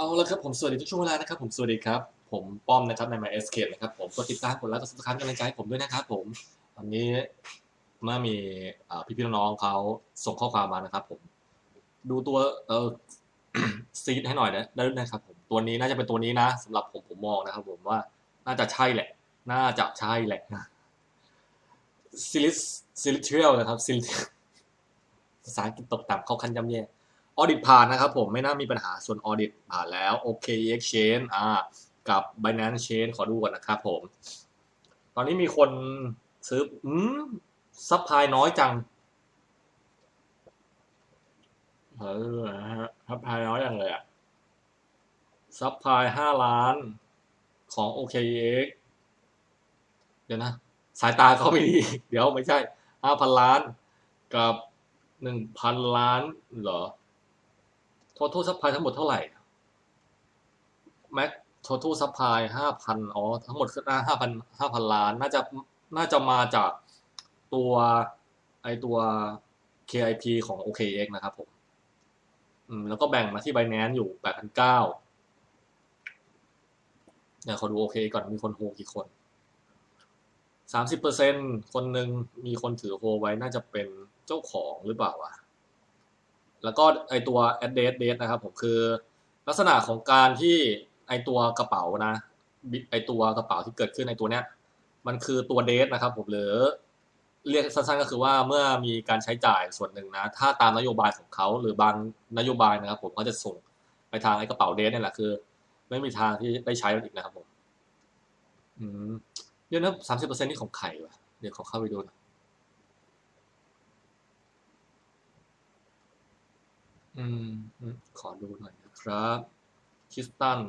เอาละครับผมสวัสดีทุกช่วงเวลานะครับผมสวัสดีครับ ผมป้อมนะครับใน My Escape นะครับผมกดติดตามกดไลค์กด subscribe กำลังใจให้ผมด้วยนะครับผมวันนี้เมื่อมีอ่พี่ๆน้องๆเขาส่งข้อความมานะครับ ผมดูตัวเออซีดให้หน่อยนะได้ด้วยนะครับผมตัวนี้น่าจะเป็นตัวนี้นะสำหรับผมผมมองนะครับ ผมว่าน่าจะใช่แหละ น่าจะใช่แหละซิลิสซิลิเทียลนะครับซิลิภาษาอังกฤษตกต่ำเข้าขั้นย่ำแย่ ออดิตผ่านนะครับผมไม่น่ามีปัญหาส่วนออดิตผ่านแล้วโอเค Exchange อ่ากับ Binance Chain ขอดูก่อนนะครับผม ตอนนี้มีคนซื้ออืมซัพพลายน้อยจังเออซัพพลายน้อยจังเลยอะซัพพลายห้าล้านของ OKX เดี๋ยวนะ สายตาเขาไม่ดี เดี๋ยวไม่ใช่ห้าพันล้านกับหนึ่งพันล้านเหรอ total supply ทั้งหมดเท่าไหร่ max total supply ห้าพันอ๋อ ทั้งหมดคือห้าพันห้าพันล้าน น่าจะ น่าจะมาจากตัวไอตัว KIP ของ OKX นะครับผม อืม แล้วก็แบ่งมาที่ Binance อยู่แปดพันเก้าเดี๋ยขอดู OKX ก่อน มีคนโฮกี่คนสามสิบเปอร์เซ็นคนหนึ่งมีคนถือโฮไว้น่าจะเป็นเจ้าของหรือเปล่าวะ แล้วก็ไอตัว address date นะครับผมคือ ลักษณะของการที่ไอตัวกระเป๋านะไอตัวกระเป๋าที่เกิดขึ้นในตัวเนี้ยมันคือตัว date นะครับผมหรือเรียกสั้นๆก็คือว่าเมื่อมีการใช้จ่ายส่วนหนึ่งนะ ถ้าตามนโยบายของเขาหรือบางนโยบายนะครับ ผมก็จะส่งไปทางไอกระเป๋าเดทนี่แหละคือ ไม่มีทางที่ได้ใช้มันอีกนะครับผม อืมเดี๋ยวนะสามสิบเปอร์เซ็นต์นี่ของใครวะเดี๋ยวขอเข้าไปดูนะ อืม ขอดูหน่อยนะครับคิสตัน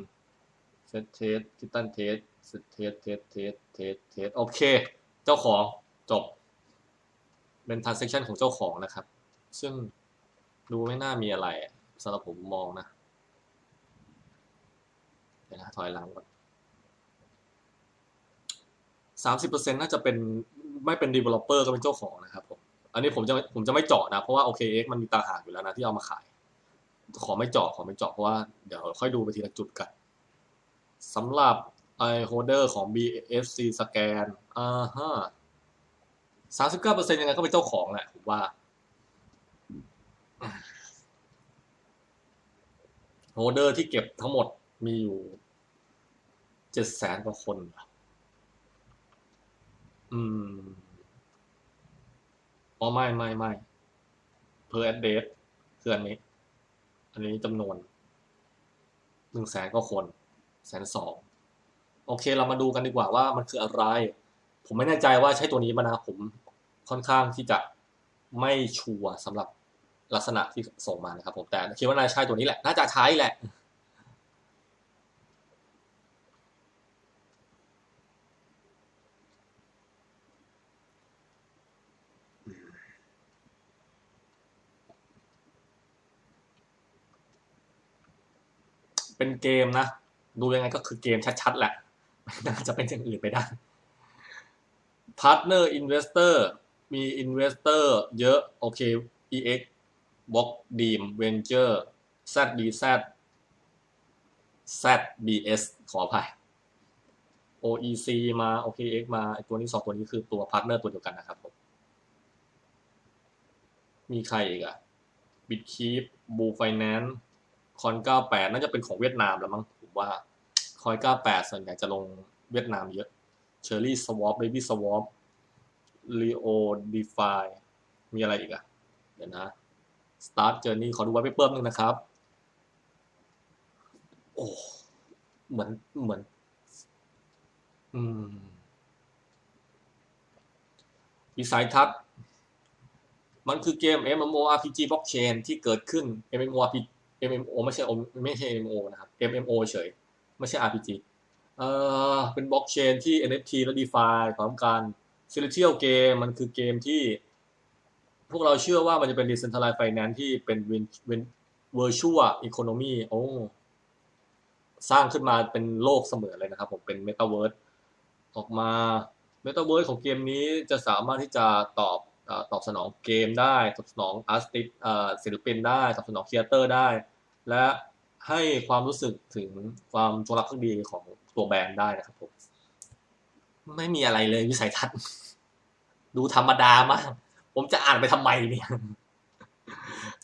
เซตเทสคิสตันเทสเซตเทสเทสเทสเทสเทสโอเค เจ้าของจบ เป็น transaction ของเจ้าของนะครับ ซึ่งดูไม่น่ามีอะไรสำหรับผมมองนะเดี๋ยวนะถอยหลังก่อนสามสิบเปอร์เซ็นต์น่าจะเป็นไม่เป็น developer ก็เป็นเจ้าของนะครับผม อันนี้ผมจะผมจะไม่เจาะนะ เพราะว่า OKX มันมีตาหากอยู่แล้วนะที่เอามาขาย อไม่เจาะขอไม่เจาะเพราะว่าเดี๋ยวค่อยดูไปทีละจุดกันสำหรับไอโฮเดอร์ของ BSC สแกนอ่าฮะสามสิบเก้าเปอร์เซ็นต์ยังไงก็เป็นเจ้าของแหละผมว่าโฮเดอร์ที่เก็บทั้งหมดมีอยู่เจ็ดแสนกว่าคน อืมอ๋อไม่ไม่ไม่ per address คืออันนี้ อันนี้จำนวนหนึ่งแสนกว่าคนแสนสองโอเคเรามาดูกันดีกว่าว่ามันคืออะไร ผมไม่แน่ใจว่าใช่ตัวนี้มานะผมค่อนข้างที่จะไม่ชัวร์สำหรับลักษณะที่ส่งมานะครับผมแต่คิดว่าน่าใช่ตัวนี้แหละน่าจะใช้แหละ เป็นเกมนะ ดูยังไงก็คือเกมชัดๆ แหละน่าจะเป็นอย่างอื่นไปได้ Partner Investor มี Investor เยอะ โอเค EX Box Deem Venture ZDZ ZBS ขออภัย OEC มา OKX มาไอตัวนี้สองตัวนี้คือตัว Partner ตัวเดียวกันนะครับผมมีใครอีกอะ Bitkeep Blue Finance คอน98น่าจะเป็นของเวียดนามแล้วมั้งผมว่าคอย98ส่วนใหญ่จะลงเวียดนามเยอะ Cherry Swap Baby Swap Leo DeFi มีอะไรอีกอะเดี๋ยวนะ Start Journey ขอดูไว้เพิ่มนึงนะครับ โอ้เหมือนเหมือน อืมวิสัยทัศน์มันคือเกม MMORPG Blockchain ที่เกิดขึ้น MMORPG MMO ไม่ใช่ ไม่ใช่ MMO นะครับ MMO เฉย ไม่ใช่ RPG เอ่อเป็นบล็อกเชนที่ NFT และ DeFi พร้อมกัน Celestial Game มันคือเกมที่ พวกเราเชื่อว่ามันจะเป็น Decentralized Finance ที่เป็น Virtual Economy โอ้สร้างขึ้นมาเป็นโลกเสมือนเลยนะครับ ผมเป็น Metaverse ออกมา Metaverse ของเกมนี้จะสามารถที่จะตอบ ตอบสนองเกมได้ ตอบสนองอาร์ติสศิลปินได้ ตอบสนองครีเอเตอร์ได้ และให้ความรู้สึกถึงความจงรักภักดีของตัวแบรนด์ได้นะครับผม ไม่มีอะไรเลยวิสัยทัศน์ ดูธรรมดามาก ผมจะอ่านไปทำไมเนี่ย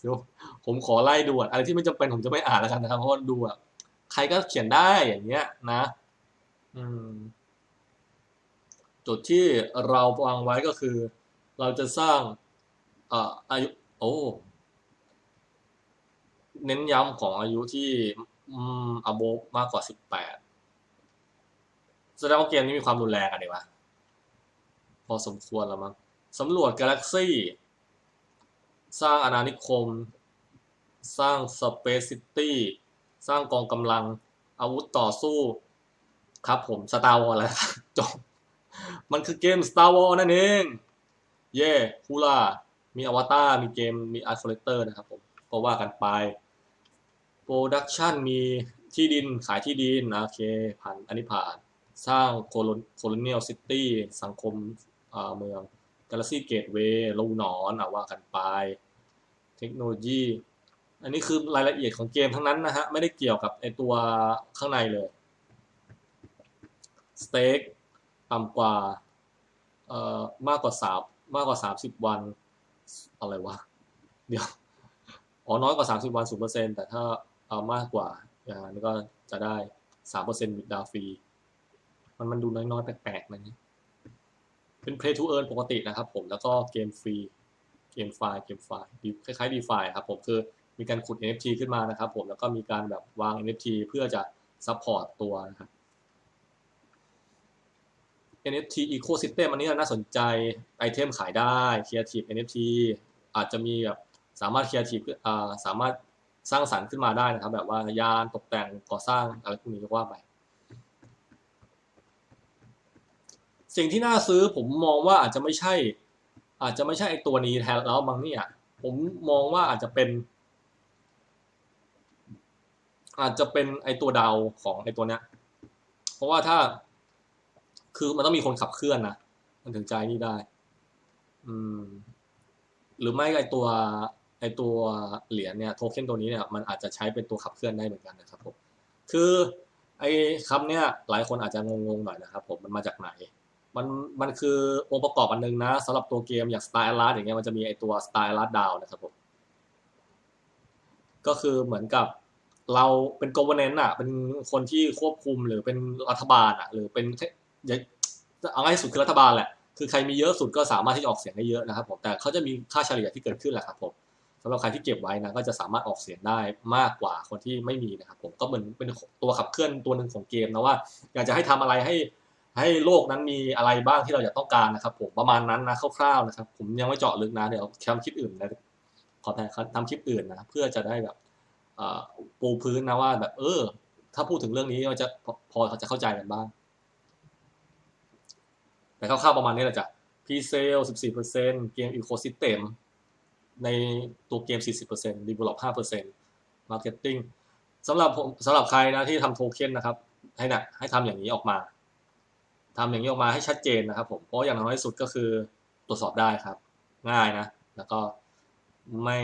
เดี๋ยวผมขอไล่ดูอะอะไรที่ไม่จำเป็นผมจะไม่อ่านแล้วกันนะครับเพราะดูอะใครก็เขียนได้อย่างเงี้ยนะ อืมจุดที่เราวางไว้ก็คือ เราจะสร้างเอ่อายุโอ้เน้นย้ำของอายุที่อืมอโบมากกว่าสิบแปดแสดงว่าเกมนี้มีความรุนแรงอะดีวะพอสมควรแล้วมั้งสำรวจกาแล็กซี่ สร้างอาณานิคม สร้างสเปซซิตี้ สร้างกองกำลัง อาวุธต่อสู้ ครับผมสตาร์วอลแล้วจบ มันคือเกม Star Wars นั่นเอง เย่ฮูล่า มีอวตารมีเกม มีอาร์ตคลเลเตอร์นะครับผมก็ว่ากันไปโปรดักชันมีที่ดินขายที่ดินนะโอเคผ่านอันนี้ผ่าน สร้างโคโลโคลเนียลซิตี้สังคมเมืองกาแล็กซี่เกตเวย์ลูนอนอะว่ากันไป เทคโนโลยี อันนี้คือรายละเอียดของเกมทั้งนั้นนะฮะ ไม่ได้เกี่ยวกับไอตัวข้างในเลยสเต็กต่ำกว่าเอ่อมากกว่าสาม มากกว่าสามสิบวัน อะไรวะ เดี๋ยว อ๋อ น้อยกว่าสามสิบวันศูนย์เปอร์เซ็นแต่ถ้าเอามากกว่าอย่างนั้นก็จะได้สามเปอร์เซ็นต์ดาวฟรี มันมันดูน้อยๆ แปลกๆนะเนี่ยเป็น play to earn ปกตินะครับผม แล้วก็เกมฟรี เกมไฟล์ เกมไฟล์ คล้ายๆ DeFi ครับผมคือมีการขุด NFT ขึ้นมานะครับผม แล้วก็มีการแบบวาง NFT เพื่อจะ support ตัวนะครับ NFT ecosystem อันนี้น่าสนใจไอเทมขายได้ Creative NFT อาจจะมีแบบสามารถ Creative อ่าสามารถสร้างสรรค์ขึ้นมาได้นะครับ แบบว่ายานตกแต่งก่อสร้างอะไรพวกนี้ก็ว่าไปสิ่งที่น่าซื้อผมมองว่าอาจจะไม่ใช่ อาจจะไม่ใช่ไอตัวนี้แทนแล้วมั้งเนี่ยผมมองว่าอาจจะเป็น อาจจะเป็นไอตัวดาวของไอตัวเนี้ยเพราะว่าถ้า คือมันต้องมีคนขับเคลื่อนนะมันถึงใจนี่ได้ อืม หรือไม่ไอตัวไอตัวเหรียญเนี่ยโทเค็นตัวนี้เนี่ยมันอาจจะใช้เป็นตัวขับเคลื่อนได้เหมือนกันนะครับผมคือไอคำเนี่ยหลายคนอาจจะงงๆหน่อยนะครับผมมันมาจากไหน มันมันคือองค์ประกอบอันนึงนะสำหรับตัวเกมอย่าง Star Alert อย่างเงี้ยมันจะมีไอตัว Star Alert Down นะครับผมก็คือเหมือนกับเราเป็น governance อะเป็นคนที่ควบคุมหรือเป็นรัฐบาลอะหรือเป็น เอาง่ายสุดคือรัฐบาลแหละ คือใครมีเยอะสุดก็สามารถที่จะออกเสียงได้เยอะนะครับผมแต่เขาจะมีค่าเฉลี่ยที่เกิดขึ้นแหละครับผมสำหรับใครที่เก็บไว้นะก็จะสามารถออกเสียงได้มากกว่าคนที่ไม่มีนะครับผมก็เหมือนเป็นตัวขับเคลื่อนตัวหนึ่งของเกมนะว่า อยากจะให้ทำอะไรให้ให้โลกนั้นมีอะไรบ้างที่เราอยากต้องการนะครับ ผมประมาณนั้นนะคร่าวๆนะครับ ผมยังไม่เจาะลึกนะเดี๋ยวทำคลิปอื่นนะขอแต่ทำคลิปอื่นนะเพื่อจะได้แบบปูพื้นนะว่าแบบเออ ถ้าพูดถึงเรื่องนี้เราจะพอจะเข้าใจกันบ้าง แต่คร่าวๆประมาณนี้แหละจ้ะพีเซล14%เกมอีโคซิสเต็มในตัวเกม 40% develop 5% marketing สำหรับผมสำหรับใครนะที่ทำโทเค็นนะครับ ให้นะให้ทำอย่างนี้ออกมาทำอย่างนี้ออกมาให้ชัดเจนนะครับผมเพราะอย่างน้อยสุดก็คือตรวจสอบได้ครับ ง่ายนะ แล้วก็ไม่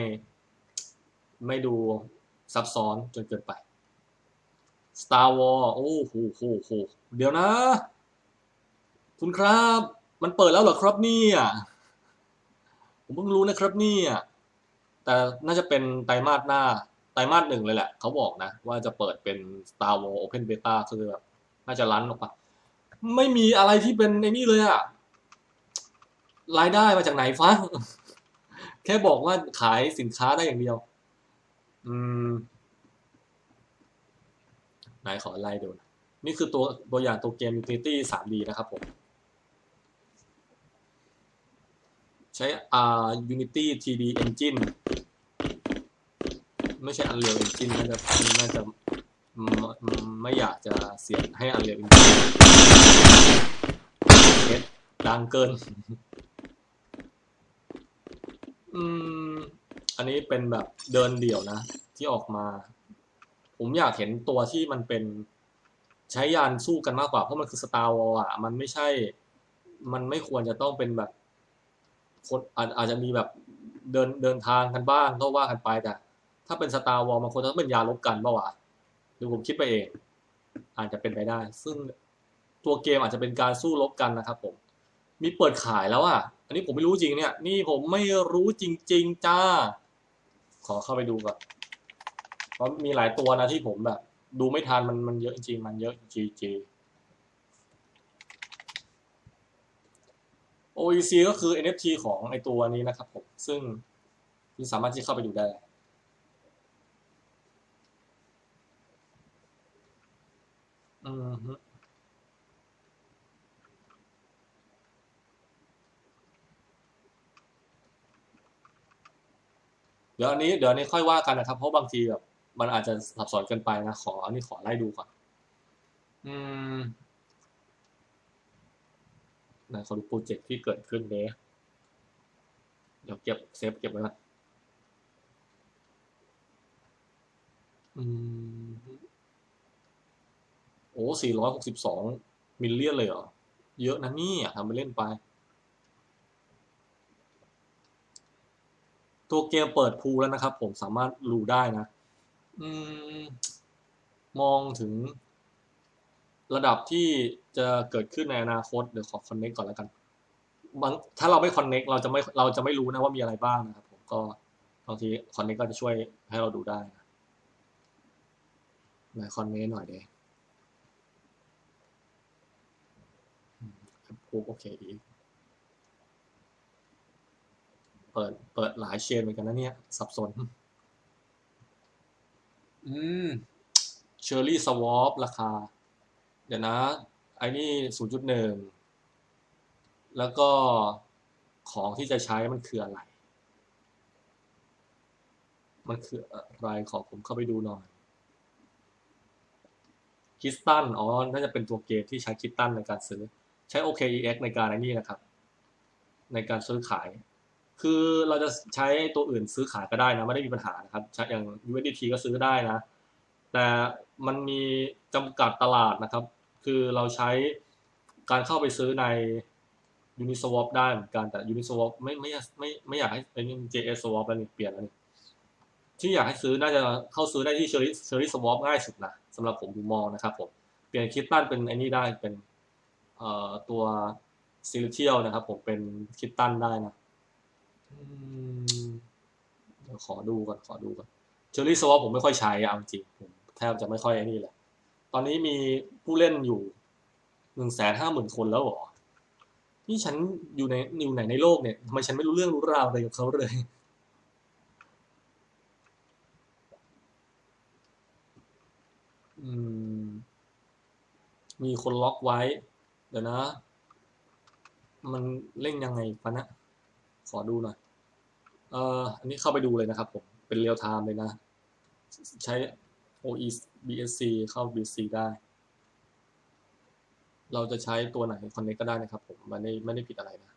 ไม่ดูซับซ้อนจนเกินไป Star Wars โอ้โหโหโหเดี๋ยวนะ คุณครับ มันเปิดแล้วเหรอครับเนี่ยผมเพิ่งรู้นะครับเนี่ยแต่น่าจะเป็นไตรมาสหน้าไตรมาสหนึ่งเลยแหละ เขาบอกนะ ว่าจะเปิดเป็น Star Wars Open Beta คือแบบน่าจะรันออกมาไม่มีอะไรที่เป็นในนี่เลยอะรายได้มาจากไหนฟ้าแค่บอกว่าขายสินค้าได้อย่างเดียว อืมไหนขอไล่ดูนะนี่คือตัวตัวอย่างตัวเกม Utility 3D นะครับผม ใช้อ่า Unity 3D Engine ไม่ใช่ Unreal Engine น่าจะน่าจะไม่อยากจะเสียงให้ Unreal Engine เน็ตดังเกิน อืม อันนี้เป็นแบบเดินเดี่ยวนะ ที่ออกมา ผมอยากเห็นตัวที่มันเป็นใช้ยานสู้กันมากกว่า เพราะมันคือ Star Wars อะ มันไม่ใช่ มันไม่ควรจะต้องเป็นแบบ คนอาจอาจจะมีแบบเดินเดินทางกันบ้างก็ว่ากันไปแต่ ถ้าเป็น Star Wars มันควรจะต้องเป็นยาลบกันป่าวะรือผมคิดไปเอง อาจจะเป็นไปได้ ซึ่งตัวเกมอาจจะเป็นการสู้รบกันนะครับผม มีเปิดขายแล้วอะ อันนี้ผมไม่รู้จริงเนี่ย นี่ผมไม่รู้จริง ๆ จ้า ขอเข้าไปดูก่อน เพราะมีหลายตัวนะที่ผมแบบ ดูไม่ทันมันมันเยอะจริง มันเยอะจริง OEC ก็คือ NFT ของไอตัวนี้นะครับผม ซึ่งคุณสามารถที่เข้าไปดูได้ อืมฮึเดี๋ยวอันนี้เดี๋ยวอันนี้ค่อยว่ากันนะครับ เพราะบางทีแบบมันอาจจะสับสนเกินไปนะ ขออันนี้ขอไล่ดูก่อน อืม ไหนขอดูโปรเจกต์ที่เกิดขึ้นเนี้เดี๋ยวเก็บเซฟเก็บไว้ก่อนอืมโอ้สี่ร้อยหกสิบสองมิลเลียนเลยเหรอ เยอะนะนี่ทำไปเล่นไป ตัวเกมเปิดพูแล้วนะครับ ผมสามารถรู้ได้นะ อืม มองถึงระดับที่ จะเกิดขึ้นในอนาคตเดี๋ยวขอคอนเน็กก่อนแล้วกันบางถ้าเราไม่คอนเน็กเราจะไม่เราจะไม่รู้นะว่ามีอะไรบ้างนะครับผมก็บางทีคอนเน็กก็จะช่วยให้เราดูได้นะไหนคอนเน็กหน่อยเดพูโอเคอีกเปิดเปิดหลายเชนเหมือนกันนะเนี่ย สับสน อืมเชอร์รี่สวอปราคา เดี๋ยวนะ ไอ้นี่ศูนย์จุดหนึ่งแล้วก็ของที่จะใช้มันคืออะไร มันคืออะไรขอผมเข้าไปดูหน่อยคิสตันอ๋อ น่าจะเป็นตัวเกมที่ใช้คิสตันในการซื้อ ใช้ OKEX ในการไอ้นี่นะครับ ในการซื้อขาย คือเราจะใช้ตัวอื่นซื้อขายก็ได้นะ ไม่ได้มีปัญหานะครับ อย่าง USDT ก็ซื้อได้นะ แต่มันมีจำกัดตลาดนะครับ คือเราใช้การเข้าไปซื้อใน Uniswap ได้เหมือนกันแต่ Uniswap ไม่ไม่ไม่ไม่อยากให้เป็น JS Swap แล้วนี่เปลี่ยนแล้วนี่ที่อยากให้ซื้อน่าจะเข้าซื้อได้ที่ Cherry Cherry Swap ง่ายสุดนะสำหรับผมดูมองนะครับผมเปลี่ยนคิดตันเป็นไอ้นี่ได้เป็นเอ่อตัวซิลิเทียลนะครับผมเป็นคิดตันได้นะเดี๋ยวขอดูก่อนขอดูก่อนเชอรี่สวอปผมไม่ค่อยใช้อาจริงผมแทบจะไม่ค่อยไอ้นี่แหละ ตอนนี้มีผู้เล่นอยู่หนึ่งแสนห้าหมื่นคนแล้วหรอ นี่ฉันอยู่ในอยู่ไหนในโลกเนี่ยทำไมฉันไม่รู้เรื่องรู้ราวอะไรกับเขาเลยอืมมีคนล็อกไว้ เดี๋ยวนะ มันเล่นยังไงปะนะ ขอดูหน่อย เอ่อ อันนี้เข้าไปดูเลยนะครับผม เป็นเรียลไทม์เลยนะ ใช้ OE BSC เข้า BSC ได้ เราจะใช้ตัวไหนคอนเน c t ก็ได้นะครับผมมันไม่ไม่ได้ผิดอะไรนะ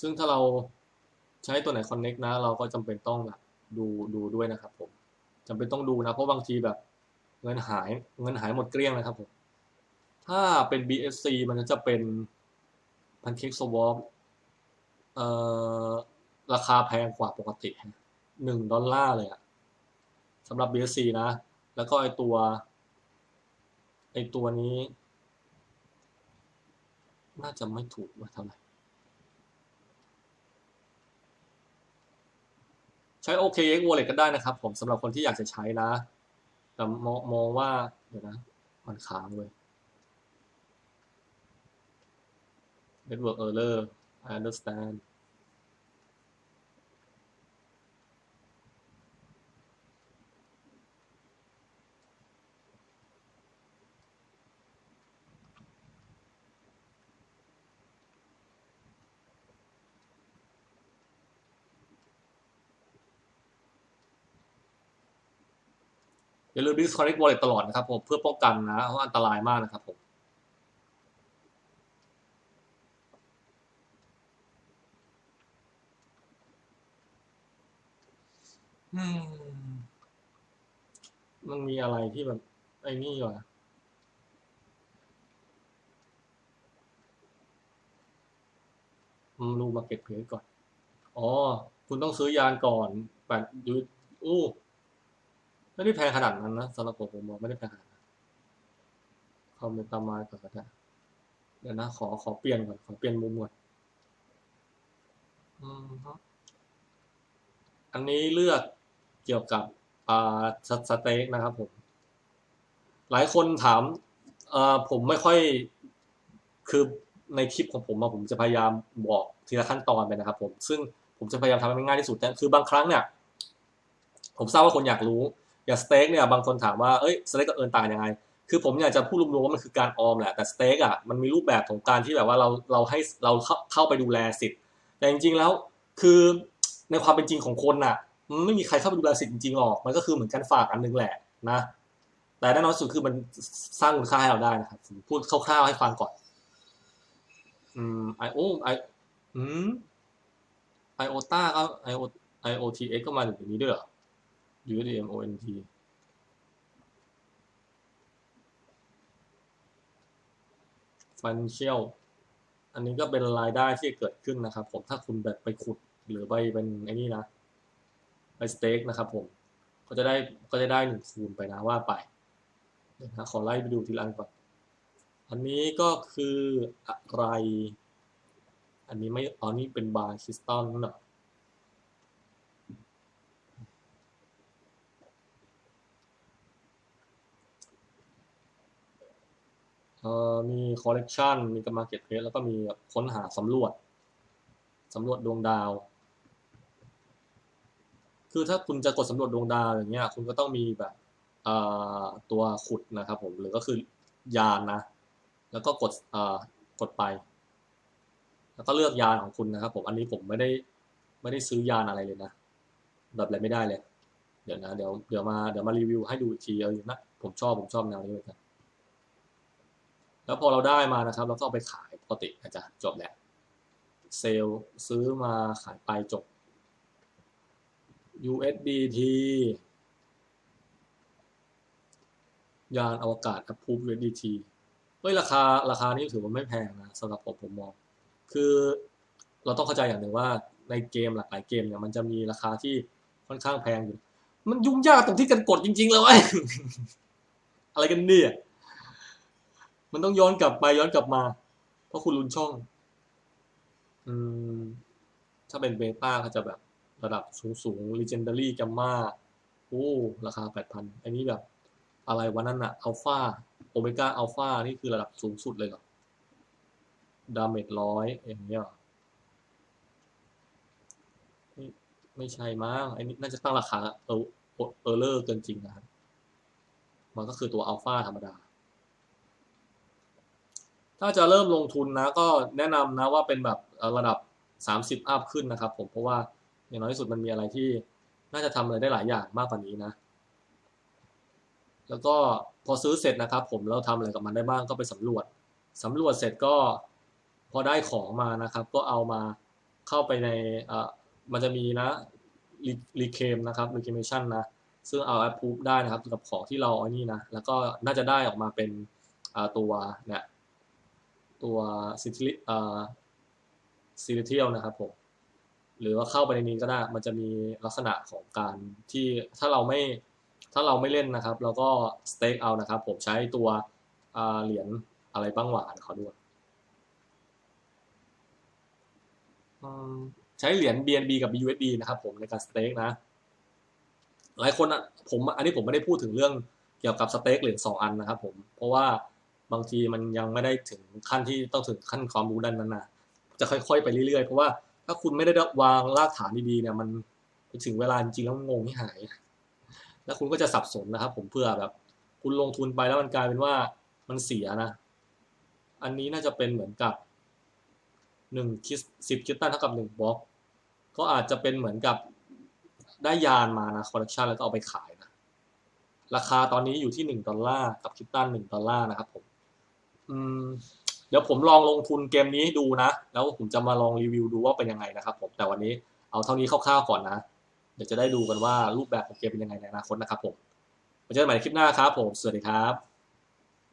ซึ่งถ้าเราใช้ตัวไหนคอนเน c t นะ เราก็จำเป็นต้องแบบดูดูด้วยนะครับผมจำเป็นต้องดูนะ เพราะบางทีแบบเงินหายเงินหายหมดเกลี้ยงนะครับผม ถ้าเป็น BSC มันจะเป็น Pancake Swap เอ่อ ราคาแพงกว่าปกติหนึ่งดอลลาร์เลยอะสำหรับ BSC นะ แล้วก็ไอตัวไอตัวนี้ น่าจะไม่ถูกว่าเท่าไหร่ ใช้ OKX Wallet ก็ได้นะครับ ผมสำหรับคนที่อยากจะใช้นะ แต่มองมองว่า เดี๋ยวนะ มันค้างเลย Network Error I understand อย่าลืม disconnect wallet ตลอดนะครับผมเพื่อป้องกันนะเพราะอันตรายมากนะครับผมมันมีอะไรที่แบบไอ้นี่วะมาดูมาเก็ตเพจก่อน อ๋อ คุณต้องซื้อยานก่อนแปดยูอู้ ไม่ได้แพงขนาดนั้นนะสำหรับผมผมมองไม่ได้แพงขนาดนั้นคอมเมนต์ตามมาก่อนก็ได้เดี๋ยวนะ ขอขอเปลี่ยนก่อนขอเปลี่ยนมุมก่อนอืมฮะอันนี้เลือกเกี่ยวกับอ่าสสเต็กนะครับผม หลายคนถามเอ่อผมไม่ค่อยคือในคลิปของผมอะผมจะพยายามบอกทีละขั้นตอนไปนะครับผมซึ่งผมจะพยายามทำให้มันง่ายที่สุดแต่คือบางครั้งเนี่ย ผมทราบว่าคนอยากรู้ อย่างสเต็กเนี่ยบางคนถามว่าเอ้ยสเต็กกับเอิร์นต่างยังไง คือผมอยากจะพูดรวมๆว่ามันคือการออมแหละแต่สเต็กอะมันมีรูปแบบของการที่แบบว่าเราเราให้เราเข้าเข้าไปดูแลสิทธิ์แต่จริงๆแล้วคือในความเป็นจริงของคนน่ะมันไม่มีใครเข้าไปดูแลสิทธิ์จริงๆหรอก มันก็คือเหมือนการฝากอันหนึงแหละนะ แต่แน่นอนสุดคือมันสร้างมูลค่าให้เราได้นะครับพูดคร่าวๆให้ฟังก่อน อืมไอโอไออืมไอโอต้าก็ไอโอไอโอทีเอ็กก็มาถึงอย่างนี้ด้วยเหรอ USDM ONT Financial อันนี้ก็เป็นรายได้ที่เกิดขึ้นนะครับ ผมถ้าคุณแบบไปขุดหรือไปเป็นไอ้นี่นะ ไปสเต็กนะครับผมก็จะได้ก็จะได้หนึ่งคูณไปนะว่าไปนะขอไล่ไปดูทีละอันก่อน อันนี้ก็คืออะไร อันนี้ไม่อ๋อนี่เป็นบาร์คริสตัลนั่นเหรอ เอ่อมีคอลเลกชันมีกับมาเก็ตเพลสแล้วก็มีแบบค้นหาสำรวจสำรวจดวงดาว คือถ้าคุณจะกดสำรวจดวงดาวอย่างเงี้ย คุณก็ต้องมีแบบตัวขุดนะครับผม หรือก็คือยานนะ แล้วก็กดกดไป แล้วก็เลือกยานของคุณนะครับผม อันนี้ผมไม่ได้ไม่ได้ซื้อยานอะไรเลยนะ แบบอะไรไม่ได้เลย เดี๋ยวนะ เดี๋ยวเดี๋ยวมาเดี๋ยวมารีวิวให้ดูอีกทีเอาอยู่นะ ผมชอบผมชอบแนวนี้เลยครับ แล้วพอเราได้มานะครับ เราก็เอาไปขายปกตินะจ๊ะจบแล้วเซลซื้อมาขายไปจบ USDT ยานอวกาศ approve USDT เฮ้ยราคาราคานี้ถือว่าไม่แพงนะสำหรับผมผมมอง คือเราต้องเข้าใจอย่างหนึ่งว่าในเกมหลากหลายเกมเนี่ยมันจะมีราคาที่ค่อนข้างแพงอยู่ มันยุ่งยากตรงที่การกดจริงๆเลยเว้ยอะไรกันเนี่ย มันต้องย้อนกลับไปย้อนกลับมา เพราะคุณลุ้นช่อง อืม ถ้าเป็นเบต้าก็จะแบบระดับสูงสูง legendary gamma โอ้ราคาแปดพันอันนี้แบบ อะไรวันนั้นอะอัลฟาโอเมก้าอัลฟานี่คือระดับสูงสุดเลยเหรอ ดาเมจร้อยอย่างเงี้ยไม่ใช่มั้งอ้นี่น่าจะตั้งราคาเออเออเลอร์เกินจริงนะครับมันก็คือตัวอัลฟาธรรมดา ถ้าจะเริ่มลงทุนนะก็แนะนำนะว่าเป็นแบบระดับ 30 อัพขึ้นนะครับผมเพราะว่าอย่างน้อยที่สุดมันมีอะไรที่น่าจะทำอะไรได้หลายอย่างมากกว่านี้นะ แล้วก็พอซื้อเสร็จนะครับ ผมแล้วทำอะไรกับมันได้บ้างก็ไปสำรวจสำรวจเสร็จก็พอได้ของมานะครับ ก็เอามาเข้าไปในอ่อมันจะมีนะรีเคมนะครับรีเคมชันนะซึ่งเอาแอปพูได้นะครับกับของที่เราไอ้นี่นะแล้วก็น่าจะได้ออกมาเป็นตัวเนี่ย ตัวซิทิเอ่อซิลิเทียลนะครับผมหรือว่าเข้าไปในนี้ก็ได้ มันจะมีลักษณะของการที่ถ้าเราไม่ถ้าเราไม่เล่นนะครับ เราก็สเต็กเอานะครับ ผมใช้ตัวเหรียญอะไรบ้างหวานขอดูใช้เหรียญ BNB กับ BUSD นะครับ ผมในการสเต็กนะ หลายคนอะผมอันนี้ผมไม่ได้พูดถึงเรื่องเกี่ยวกับสเต็กเหรียญสองอันนะครับ ผมเพราะว่า บางทีมันยังไม่ได้ถึงขั้นที่ต้องถึงขั้นความรู้ด้านนั้นนะจะค่อย ๆ ไปเรื่อยๆ เพราะว่าถ้าคุณไม่ได้วางรากฐานดีๆเนี่ยมันถึงเวลาจริงๆแล้วงงที่หาย แล้วคุณก็จะสับสนนะครับ ผมเพื่อแบบ คุณลงทุนไปแล้วมันกลายเป็นว่ามันเสียนะ อันนี้น่าจะเป็นเหมือนกับหนึ่งคิสสิบคิสตันเท่ากับหนึ่งบล็อก ก็อาจจะเป็นเหมือนกับได้ยานมานะคอลเลคชันแล้วก็เอาไปขายนะ ราคาตอนนี้อยู่ที่หนึ่งดอลลาร์กับคิสตันหนึ่งดอลลาร์นะครับผม เดี๋ยวผมลองลงทุนเกมนี้ดูนะ แล้วผมจะมาลองรีวิวดูว่าเป็นยังไงนะครับผมแต่วันนี้เอาเท่านี้คร่าวๆก่อนนะ เดี๋ยวจะได้ดูกันว่ารูปแบบของเกมเป็นยังไงในอนาคตนะครับผมไว้เจอกันใหม่ในคลิปหน้าครับผม สวัสดีครับ